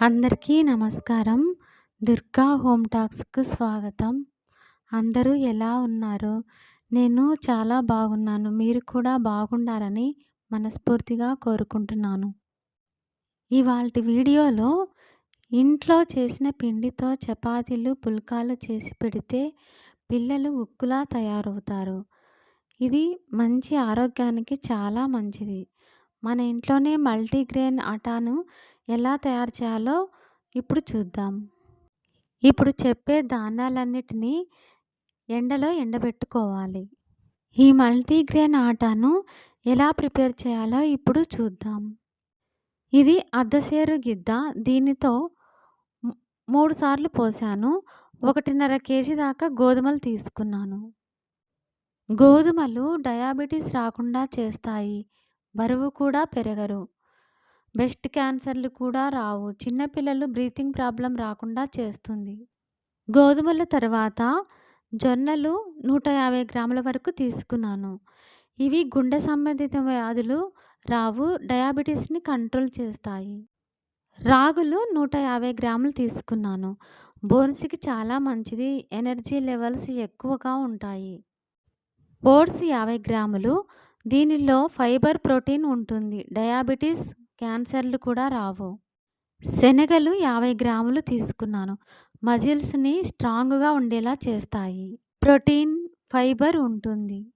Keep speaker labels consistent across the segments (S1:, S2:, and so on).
S1: అందరికీ నమస్కారం. దుర్గా హోమ్ టాక్స్కు స్వాగతం. అందరూ ఎలా ఉన్నారు? నేను చాలా బాగున్నాను. మీరు కూడా బాగుండాలని మనస్ఫూర్తిగా కోరుకుంటున్నాను. ఇవాళ వీడియోలో ఇంట్లో చేసిన పిండితో చపాతీలు పుల్కాలు చేసి పెడితే పిల్లలు ఉక్కులా తయారవుతారు. ఇది మంచి ఆరోగ్యానికి చాలా మంచిది. మన ఇంట్లోనే మల్టీగ్రెయిన్ ఆటాను ఎలా తయారు చేయాలో ఇప్పుడు చూద్దాం. ఇప్పుడు చెప్పే ధాన్యాలన్నిటినీ ఎండలో ఎండబెట్టుకోవాలి. ఈ మల్టీగ్రెయిన్ ఆటాను ఎలా ప్రిపేర్ చేయాలో ఇప్పుడు చూద్దాం. ఇది అర్ధసేరు గిద్ద. దీనితో మూడు సార్లు పోసాను. ఒకటిన్నర కేజీ దాకా గోధుమలు తీసుకున్నాను. గోధుమలు డయాబెటీస్ రాకుండా చేస్తాయి. బరువు కూడా పెరగరు. బెస్ట్ క్యాన్సర్లు కూడా రావు. చిన్నపిల్లలు బ్రీతింగ్ ప్రాబ్లం రాకుండా చేస్తుంది. గోధుమల తర్వాత జొన్నలు నూట యాభై గ్రాముల వరకు తీసుకున్నాను. ఇవి గుండె సంబంధిత వ్యాధులు రావు డయాబెటీస్ని కంట్రోల్ చేస్తాయి. రాగులు నూట యాభై గ్రాములు తీసుకున్నాను. బోన్స్కి చాలా మంచిది. ఎనర్జీ లెవెల్స్ ఎక్కువగా ఉంటాయి. ఓట్స్ యాభై గ్రాములు దీనిలో ఫైబర్ ప్రోటీన్ ఉంటుంది. డయాబెటీస్ క్యాన్సర్లు కూడా రావు. శనగలు యాభై గ్రాములు తీసుకున్నాను. మజిల్స్ని స్ట్రాంగ్గా ఉండేలా చేస్తాయి. ప్రోటీన్ ఫైబర్ ఉంటుంది.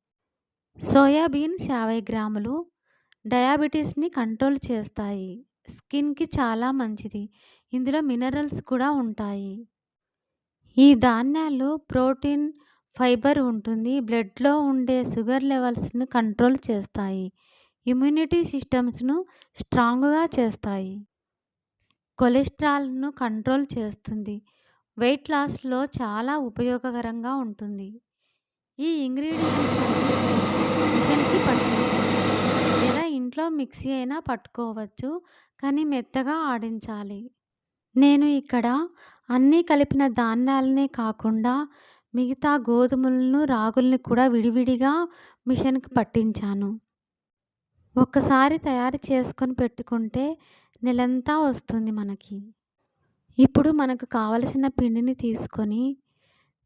S1: సోయాబీన్స్ యాభై గ్రాములు డయాబెటీస్ని కంట్రోల్ చేస్తాయి. స్కిన్కి చాలా మంచిది. ఇందులో మినరల్స్ కూడా ఉంటాయి. ఈ ధాన్యాలు ప్రోటీన్ ఫైబర్ ఉంటుంది. బ్లడ్లో ఉండే షుగర్ లెవెల్స్ని కంట్రోల్ చేస్తాయి. ఇమ్యూనిటీ సిస్టమ్స్ను స్ట్రాంగ్గా చేస్తాయి. కొలెస్ట్రాల్ను కంట్రోల్ చేస్తుంది. వెయిట్ లాస్లో చాలా ఉపయోగకరంగా ఉంటుంది. ఈ ఇంగ్రీడియంట్స్ మిషన్కి పట్టించాలి. లేదా ఇంట్లో మిక్సీ అయినా పట్టుకోవచ్చు. కానీ మెత్తగా ఆడించాలి. నేను ఇక్కడ అన్నీ కలిపిన ధాన్యాలనే కాకుండా మిగతా గోధుమలను రాగుల్ని కూడా విడివిడిగా మిషన్కి పట్టించాను. ఒక్కసారి తయారు చేసుకొని పెట్టుకుంటే నెలంతా వస్తుంది మనకి. ఇప్పుడు మనకు కావలసిన పిండిని తీసుకొని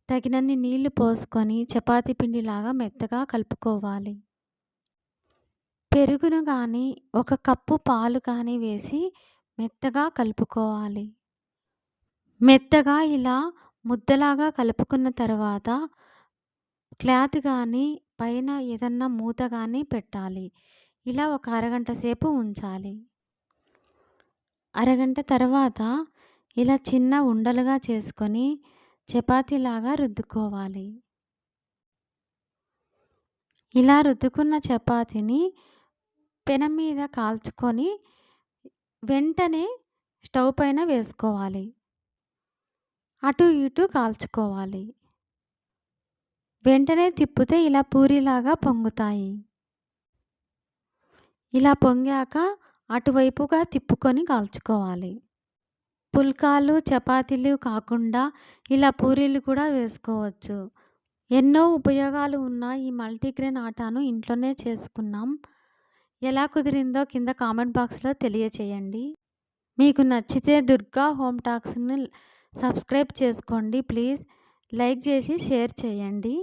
S1: తగినన్ని నీళ్ళు పోసుకొని చపాతి పిండిలాగా మెత్తగా కలుపుకోవాలి. పెరుగును కానీ ఒక కప్పు పాలు కానీ వేసి మెత్తగా కలుపుకోవాలి. మెత్తగా ఇలా ముద్దలాగా కలుపుకున్న తర్వాత క్లాత్ కానీ పైన ఏదన్నా మూత కానీ పెట్టాలి. ఇలా ఒక అరగంట సేపు ఉంచాలి. అరగంట తర్వాత ఇలా చిన్న ఉండలుగా చేసుకొని చపాతీలాగా రుద్దుకోవాలి. ఇలా రుద్దుకున్న చపాతీని పెనం మీద కాల్చుకొని వెంటనే స్టవ్ పైన వేసుకోవాలి. అటు ఇటు కాల్చుకోవాలి. వెంటనే తిప్పితే ఇలా పూరిలాగా పొంగుతాయి. ఇలా పొంగాక అటువైపుగా తిప్పుకొని కాల్చుకోవాలి. పుల్కాలు చపాతీలు కాకుండా ఇలా పూరీలు కూడా వేసుకోవచ్చు. ఎన్నో ఉపయోగాలు ఉన్న ఈ మల్టీగ్రెయిన్ ఆటాను ఇంట్లోనే చేసుకున్నాం. ఎలా కుదిరిందో కింద కామెంట్ బాక్స్లో తెలియచేయండి. మీకు నచ్చితే దుర్గా హోమ్ టాక్స్ని సబ్స్క్రైబ్ చేసుకోండి ప్లీజ్. లైక్ చేసి షేర్ చేయండి.